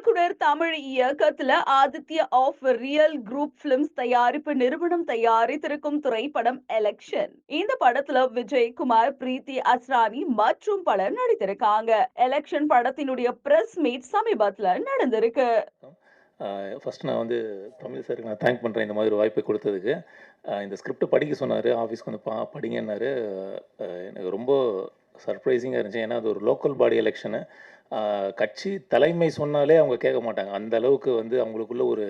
இயக்குனர் தமிழ் இயக்கத்துல Aditya of real group films தயாரிப்பு நிறுவனம் தயாரித்திருக்கும் திரைப்படம் எலெக்ஷன் இந்த படத்துல விஜயகுமார் பிரீத்தி அஸ்ரானி மற்றும் பலர் நடித்திருக்காங்க. எலெக்ஷன் படத்தினுடைய பிரஸ் மீட் சமீபத்துல நடந்திருக்கு. ஃபஸ்ட் நான் வந்து தமிழ் சாருக்கு நான் தேங்க் பண்ணுறேன் இந்த மாதிரி ஒரு வாய்ப்பை கொடுத்ததுக்கு. இந்த ஸ்கிரிப்ட் படிக்க சொன்னார் ஆஃபீஸ்க்கு வந்து பா படிங்கன்னாரு. எனக்கு ரொம்ப சர்ப்ரைசிங்காக இருந்துச்சு. ஏன்னா அது ஒரு லோக்கல் பாடி எலெக்ஷனு. கட்சி தலைமை சொன்னாலே அவங்க கேட்க மாட்டாங்க. அந்த அளவுக்கு வந்து அவங்களுக்குள்ள ஒரு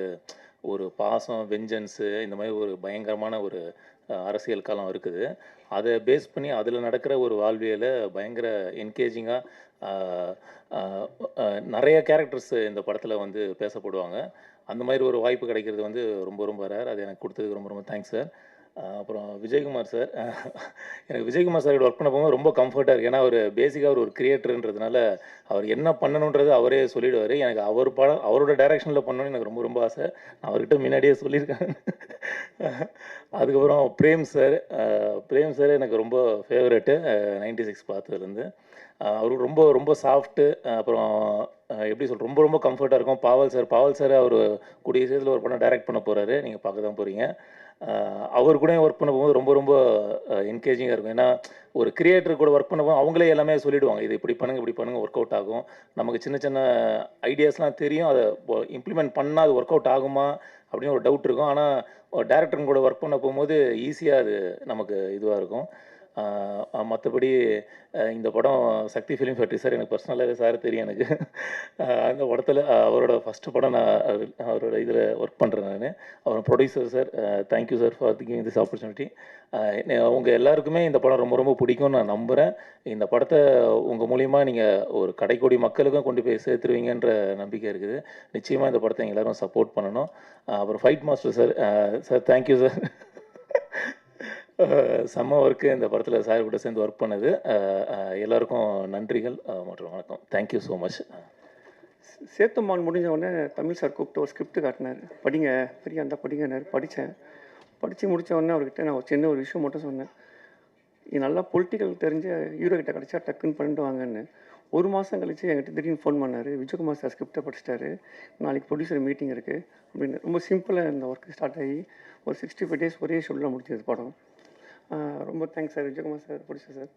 ஒரு பாசம் வெஞ்சன்ஸு இந்த மாதிரி ஒரு பயங்கரமான ஒரு அரசியல் காலம் இருக்குது. அதை பேஸ் பண்ணி அதில் நடக்கிற ஒரு வாழ்வியலை பயங்கர என்கேஜிங்காக நிறைய கேரக்டர்ஸ் இந்த படத்தில் வந்து பேசப்படுவாங்க. அந்த மாதிரி ஒரு வாய்ப்பு கிடைக்கிறது வந்து ரொம்ப ரொம்ப ரேர். அது எனக்கு கொடுத்ததுக்கு ரொம்ப ரொம்ப தேங்க்ஸ் சார். அப்புறம் விஜயகுமார் சார். எனக்கு விஜயகுமார் சார் ஒர்க் பண்ண போகும்போது ரொம்ப கம்ஃபர்ட்டாக இருக்குது ஏன்னா அவர் பேசிக்காக அவர் ஒரு கிரியேட்டர்ன்றதுனால அவர் என்ன பண்ணணுன்றது அவரே சொல்லிடுவார். எனக்கு அவர் படம் அவரோட டைரக்ஷனில் பண்ணணும்னு எனக்கு ரொம்ப ரொம்ப ஆசை. நான் அவர்கிட்ட முன்னாடியே சொல்லியிருக்கேன். அதுக்கப்புறம் பிரேம் சார் பிரேம் சார் எனக்கு ரொம்ப ஃபேவரெட்டு நைன்டி சிக்ஸ் பார்த்ததுலேருந்து. அவர் ரொம்ப ரொம்ப சாஃப்ட்டு அப்புறம் எப்படி சொல் ரொம்ப ரொம்ப கம்ஃபர்ட்டாக இருக்கும். பாவல் சார் பாவல் சார் அவர் கூடிய விஷயத்தில் ஒரு படம் டைரக்ட் பண்ண போகிறாரு நீங்கள் பார்க்க தான் போகிறீங்க அவர் கூட ஒர்க் பண்ண போகும்போது ரொம்ப ரொம்ப என்கேஜிங்காக இருக்கும். ஏன்னா ஒரு கிரியேட்டர் கூட ஒர்க் பண்ண போது அவங்களே எல்லாமே சொல்லிவிடுவாங்க இது இப்படி பண்ணுங்கள் இப்படி பண்ணுங்க ஒர்க் அவுட் ஆகும். நமக்கு சின்ன சின்ன ஐடியாஸ்லாம் தெரியும். அதை இம்ப்ளிமெண்ட் பண்ணால் அது ஒர்க் அவுட் ஆகுமா? அப்படின்னு ஒரு டவுட் இருக்கும். ஆனால் டேரக்டருங்க கூட ஒர்க் பண்ண போகும்போது ஈஸியாக அது நமக்கு இதுவாக இருக்கும். மற்றபடி இந்த படம் சக்தி ஃபிலிம் ஃபேக்ட்ரி சார் எனக்கு பர்சனலாகவே சார் தெரியும் எனக்கு. அந்த படத்தில் அவரோட ஃபஸ்ட்டு படம் நான் அவர்- அவரோட இதில் ஒர்க் பண்ணுறேன் நான். அவர் producer sir thank you sir for giving this opportunity உங்கள் எல்லாருக்குமே இந்த படம் ரொம்ப ரொம்ப பிடிக்கும்னு நான் நம்புகிறேன் இந்த படத்தை உங்கள் மூலியமாக நீங்கள் ஒரு கடைக்கோடி மக்களுக்கும் கொண்டு போய் சேர்த்துருவீங்கன்ற நம்பிக்கை இருக்குது. நிச்சயமாக இந்த படத்தை எல்லாரும் சப்போர்ட் பண்ணணும். அப்புறம் fight master sir sir thank you sir செம்ம ஒர்க்கு இந்த படத்தில் சார் கூட சேர்ந்து ஒர்க் பண்ணது. எல்லாருக்கும் நன்றிகள் மற்றும் வணக்கம். தேங்க்யூ ஸோ மச் சேத்துமான் முடிஞ்ச உடனே தமிழ் சார் கூப்பிட்டு ஒரு ஸ்கிரிப்ட் காட்டினார். படிங்க பெரிய அந்த படிங்கன்னாரு. படித்தேன் படித்து முடித்த உடனே அவர்கிட்ட நான் ஒரு சின்ன ஒரு விஷயம் மட்டும் சொன்னேன். இது நல்லா பொலிட்டிக்கல் தெரிஞ்ச ஹீரோ கிட்ட கிடச்சா டக்குன்னு பண்ணிட்டு வாங்கன்னு. ஒரு மாதம் கழிச்சு என்கிட்ட திடீர்னு ஃபோன் பண்ணார். விஜயகுமார் சார் ஸ்கிரிப்டை படிச்சிட்டாரு. நாளைக்கு ப்ரொடியூசர் மீட்டிங் இருக்குது அப்படின்னு ரொம்ப சிம்பிளாக இந்த ஒர்க் ஸ்டார்ட் ஆகி ஒரு சிக்ஸ்டி ஃபைவ் டேஸ் ஒரே ஷெடியூலில் முடிச்சது படம். ரொம்ப thanks sir Vijayakumar sir producer sir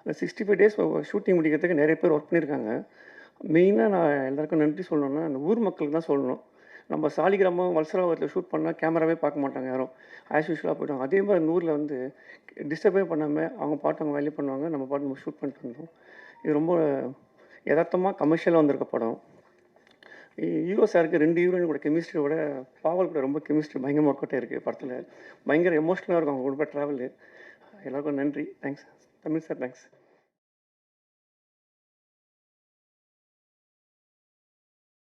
அந்த சிக்ஸ்டி ஃபைவ் டேஸ் ஷூட்டிங் முடிக்கிறதுக்கு நிறைய பேர் ஒர்க் பண்ணியிருக்காங்க மெயினாக நான் எல்லாருக்கும் நன்றி சொல்லணும்னா அந்த ஊர் மக்களுக்கு தான் சொல்லணும். நம்ம சாலிகிராமம் வல்சராவத்தில் ஷூட் பண்ணால் கேமராவே பார்க்க மாட்டாங்க யாரும். ஆஸ் யூஷுவலாக போயிடுவாங்க. அதே மாதிரி அந்த ஊரில் வந்து டிஸ்டர்பே பண்ணாமல் அவங்க பாட்டு அவங்க வேலையை பண்ணுவாங்க. நம்ம பாட்டு நம்ம ஷூட் பண்ணிட்டு இருந்தோம் இது ரொம்ப யதார்த்தமாக கமர்ஷியலாக வந்திருக்க படம். ஹீரோ சாருக்கு ரெண்டு ஹீரோயின் கூட கெமிஸ்ட்ரியோட பாவல் கூட ரொம்ப கெமிஸ்ட்ரி பயங்கரமாக ஒர்க் அவுட் இருக்குது படத்தில். பயங்கர எமோஷ்னலாக இருக்கும் அவங்க கூட ட்ராவலு எல்லாருக்கும் நன்றி. Thanks Tamil sir thanks